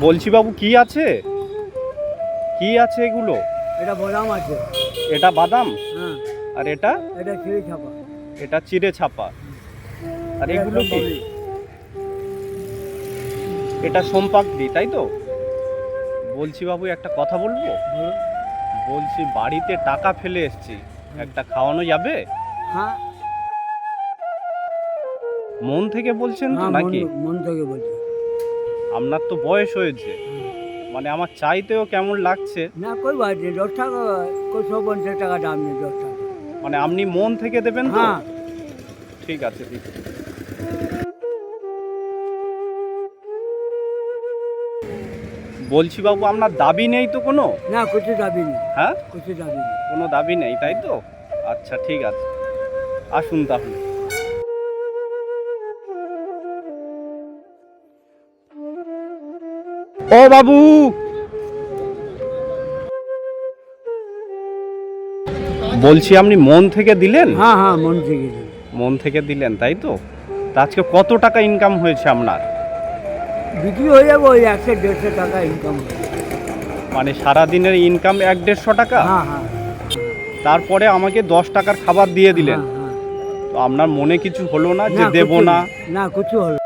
বলছি বাবু কি আছে? কি আছে এগুলো? এটা বাদাম আছে। এটা বাদাম? হ্যাঁ। আর এটা? এটা চিড়ি ছাপা। এটা চিড়ে ছাপা। আর এগুলো কি। এটা সোমপাকড়ি তাই তো? বলছি বাবু একটা কথা বলব? বলছি বাড়িতে টাকা ফেলে এসেছি। একটা খাওয়ানো যাবে? হ্যাঁ। মন থেকে বলছেন তো হ্যাঁ নাকি? মন- থেকে বলছি। আপনার তো বয়স হয়েছে। মানে আমার চাইতেও কেমন লাগছে? না কই নেই দশ টাকা সব পঞ্চাশ টাকা দাম নেই দশ টাকা। মানে আপনি মন থেকে দেবেন তো? হ্যাঁ। ঠিক আছে ঠিক আছে। বলছি বাবু আপনার দাবি নেই তো কোনো? না কিছু দাবি নেই। হ্যাঁ? কিছু দাবি নেই। কোনো দাবি নেই তাই তো? আচ্ছা ঠিক আছে। আসুন তাহলে। ও বাবু। বলছি আপনি মন থেকে দিলেন? হ্যাঁ হ্যাঁ মন থেকে মন থেকে দিলেন তাই তো? তা আজকে কত টাকা ইনকাম হয়েছে আপনার? বিক্রি হয়ে যাবে ওই একশো দেড়শো টাকা ইনকাম মানে সারা দিনের ইনকাম এক দেড়শো টাকা? হ্যাঁ হ্যাঁ। তারপরে আমাকে দশ টাকার খাবার দিয়ে দিলেন। হ্যাঁ, হ্যাঁ। তো আপনার মনে কিছু হলো না যে দেব না? না কিছু হলো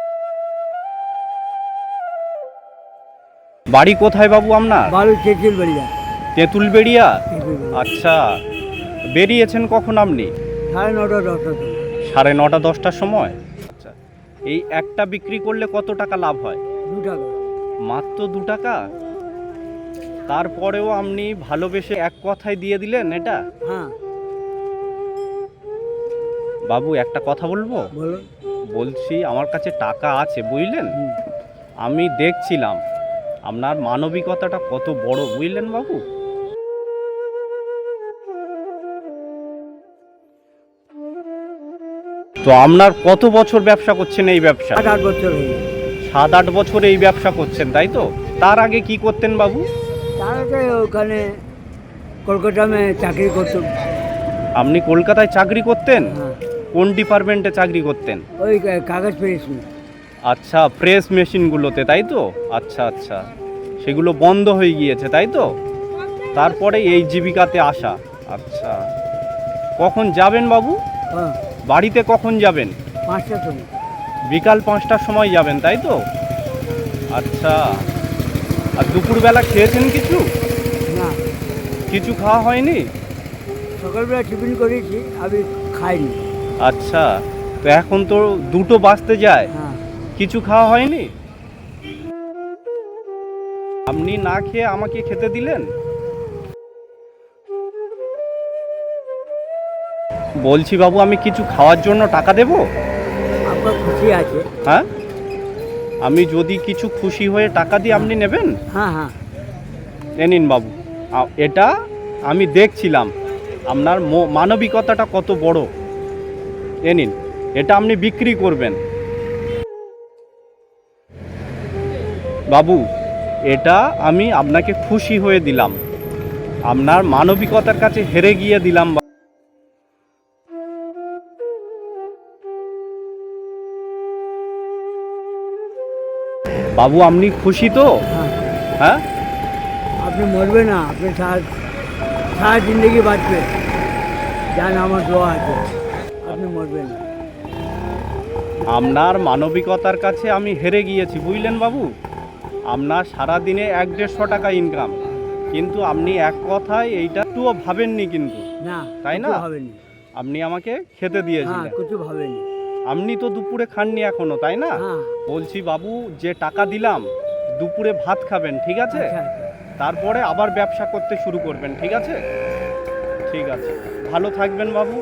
বাড়ি কোথায় বাবু আপনার? চেঁচিল বেরিয়া তেঁতুল বেড়িয়া। আচ্ছা বেরিয়েছেন কখন আপনি? সাড়ে নটা দশটা সাড়ে নটা দশটার সময়? আচ্ছা এই একটা বিক্রি করলে কত টাকা লাভ হয়? দু টাকা। মাত্র দু টাকা? তারপরেও আপনি ভালোবেসে এক কথায় দিয়ে দিলেন এটা? হ্যাঁ। বাবু একটা কথা বলব? বলছি আমার কাছে টাকা আছে বুঝলেন? আমি দেখছিলাম। আপনার মানবিকতাটা কত বড় বুঝলেন বাবু? তো আপনার কত বছর ব্যবসা করছেন এই ব্যবসা আট আট বছর হয়ে গেছে। সাত আট বছর এই ব্যবসা করছেন তাই তো? তার আগে কি করতেন বাবু? তার আগে ওখানে কলকাতা মে চাকরি করতাম। আপনি কলকাতায় চাকরি করতেন? হ্যাঁ। কোন ডিপার্টমেন্টে চাকরি করতেন? ওই কা- কাগজ পেয়েছি। আচ্ছা প্রেস মেশিনগুলোতে তাই তো? আচ্ছা আচ্ছা। সেগুলো বন্ধ হয়ে গিয়েছে তাই তো? তারপরে এই জীবিকাতে আসা। আচ্ছা। কখন যাবেন বাবু? হ্যাঁ। বাড়িতে কখন যাবেন? পাঁচটার সময়। বিকাল পাঁচটার সময় যাবেন তাই তো? আচ্ছা। আর দুপুরবেলা খেয়েছেন কিছু? না। কিছু খাওয়া হয়নি? সকালবেলা টিফিন করেছি আমি খাইনি। আচ্ছা। তো এখন তো দুটো বাজতে যায়। হ্যাঁ। কিছু খাওয়া হয়নি? আপনি না খেয়ে আমাকে খেতে দিলেন? বলছি বাবু আমি কিছু খাওয়ার জন্য টাকা দেব? আপনার খুশি আছে। হ্যাঁ? আমি যদি কিছু খুশি হয়ে টাকা দিই আপনি নেবেন? হ্যাঁ হ্যাঁ। এ নিন বাবু। এটা আমি দেখছিলাম। আপনার মানবিকতাটা কত বড়। এ নিন এটা আপনি বিক্রি করবেন। বাবু এটা আমি আপনাকে খুশি হয়ে দিলাম। আপনার মানবিকতার কাছে হেরে গিয়ে দিলাম বাবু। আপনি খুশি তো? হ্যাঁ। হ্যাঁ? আপনি মরবে না আপনি সারা সারা জিন্দগি বাঁচবে। জান আমার দোয়া আছে আপনি মরবেন না। আপনার মানবিকতার কাছে আমি হেরে গিয়েছি বুঝলেন বাবু? আপনার সারা দিনে এক দেড়শো টাকা ইনকাম কিন্তু আপনি এক কথায় এইটা একটুও ভাবেননি কিন্তু। না তাই না? হবেনি আপনি আমাকে খেতে হ্যাঁ দিয়েছিলেন কিছু ভাবেনি আপনি তো দুপুরে খাননি এখনও তাই না? হ্যাঁ। বলছি বাবু যে টাকা দিলাম দুপুরে ভাত খাবেন ঠিক আছে? আচ্ছা আচ্ছা। তারপরে আবার ব্যবসা করতে শুরু করবেন ঠিক আছে? ঠিক আছে। ভালো থাকবেন বাবু।